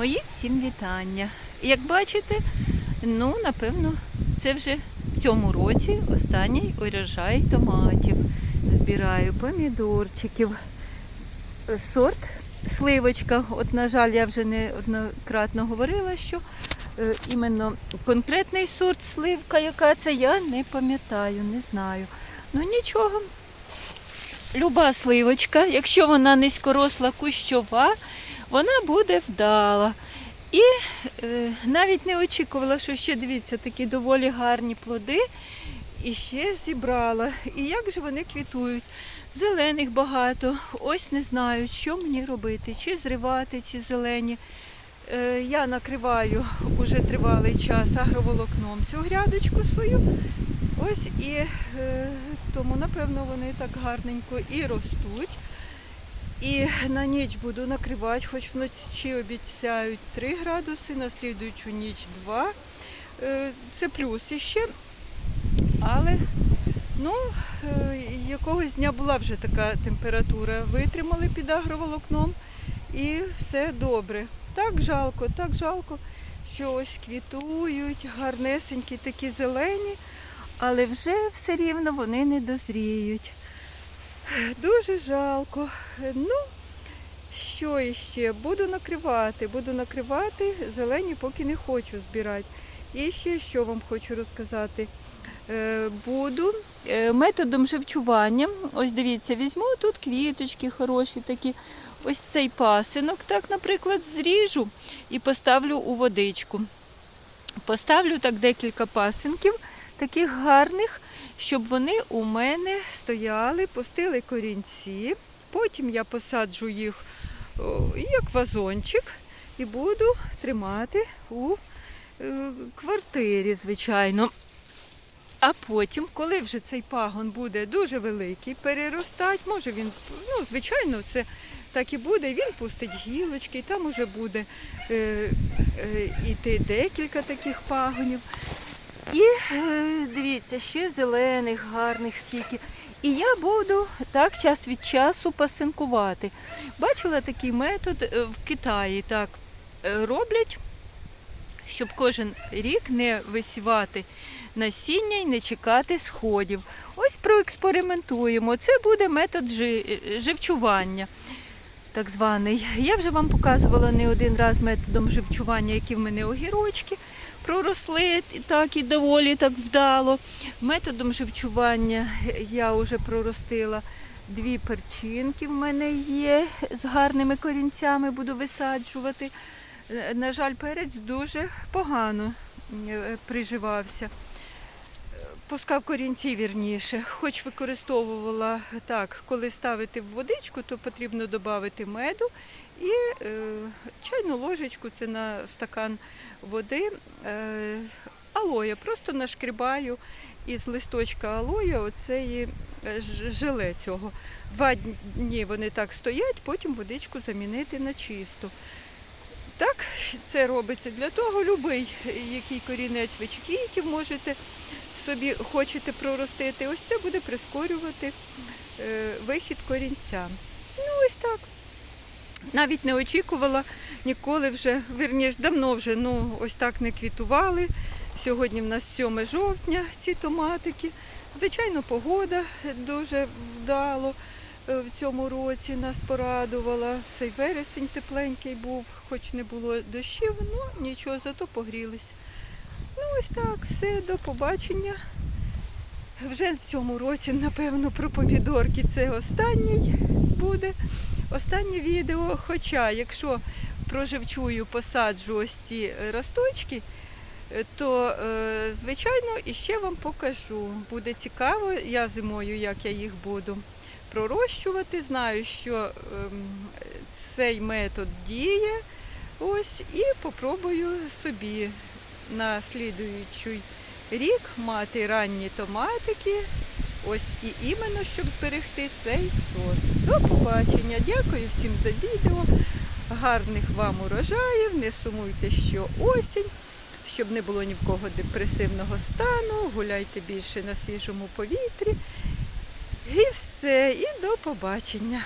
Мої всім вітання. Як бачите, ну, напевно, це вже в цьому році останній урожай томатів. Збираю помідорчиків. Сорт сливочка. От, на жаль, я вже неоднократно говорила, що е, іменно конкретний сорт сливка, яка це, я не пам'ятаю, не знаю. Ну нічого. Люба сливочка, якщо вона низькоросла кущова, вона буде вдала. І е, навіть не очікувала, що ще дивіться, такі доволі гарні плоди. І ще зібрала. І як же вони квітують? Зелених багато. Ось не знаю, що мені робити, чи зривати ці зелені. Е, я накриваю уже тривалий час агроволокном цю грядочку свою. Ось і е, тому, напевно, вони так гарненько і ростуть. І на ніч буду накривати, хоч вночі обіцяють 3 градуси, на слідуючу ніч 2. Е, Це плюс іще. Але ну, е, якогось дня була вже така температура. Витримали під агроволокном і все добре. Так жалко, так жалко, що ось квітують, гарнесенькі такі зелені, але вже все рівно вони не дозріють. Дуже жалко. Ну, що іще? Буду накривати, буду накривати, зелені поки не хочу збирати. І ще що вам хочу розказати. Е, Буду е, методом живчування. Ось дивіться, візьму тут квіточки хороші такі. Ось цей пасинок, так, наприклад, зріжу і поставлю у водичку. Поставлю так декілька пасинків, таких гарних, щоб вони у мене стояли, пустили корінці. Потім я посаджу їх як вазончик і буду тримати у е, квартирі, звичайно. А потім, коли вже цей пагон буде дуже великий, переростать, може він, ну, звичайно, це так і буде, він пустить гілочки, і там уже буде е, е, іти декілька таких пагонів. І е, дивіться, ще зелених, гарних стільки. І я буду так час від часу пасинкувати. Бачила такий метод е, в Китаї так е, роблять, щоб кожен рік не висівати насіння і не чекати сходів. Ось проекспериментуємо. Це буде метод жи- живчування. Так званий. Я вже вам показувала не один раз методом живчування, які в мене огірочки проросли так і доволі так вдало. Методом живчування я вже проростила дві перчинки в мене є з гарними корінцями, буду висаджувати. Е, На жаль, перець дуже погано е, приживався. Пускав корінці вірніше, хоч використовувала так, коли ставити в водичку, то потрібно додати меду і е, чайну ложечку, це на стакан води, е, алоя. Просто нашкрібаю із листочка алоя оцеї е, желе цього. Два дні вони так стоять, потім водичку замінити на чисту. Так, це робиться для того, любий, який корінець ви чи квітів можете собі хочете проростити. Ось це буде прискорювати е, вихід корінця. Ну ось так. Навіть не очікувала ніколи вже, вірніш, давно вже ну, ось так не квітували. Сьогодні в нас 7 жовтня ці томатики. Звичайно, погода дуже вдало в цьому році нас порадувала. Все вересень тепленький був, хоч не було дощів, ну нічого, зато погрілись. Ну ось так, все, до побачення. Вже в цьому році, напевно, про помідорки це останній буде. Останнє відео. Хоча, якщо проживчую, посаджу ось ці е, росточки, е, то, е, звичайно, іще вам покажу. Буде цікаво, я зимою, як я їх буду пророщувати. Знаю, що ем, цей метод діє. Ось і попробую собі на слідуючий рік мати ранні томатики. Ось і іменно, щоб зберегти цей сорт. До побачення. Дякую всім за відео. Гарних вам урожаїв. Не сумуйте, що осінь, щоб не було ні в кого депресивного стану. Гуляйте більше на свіжому повітрі. І все. І до побачення.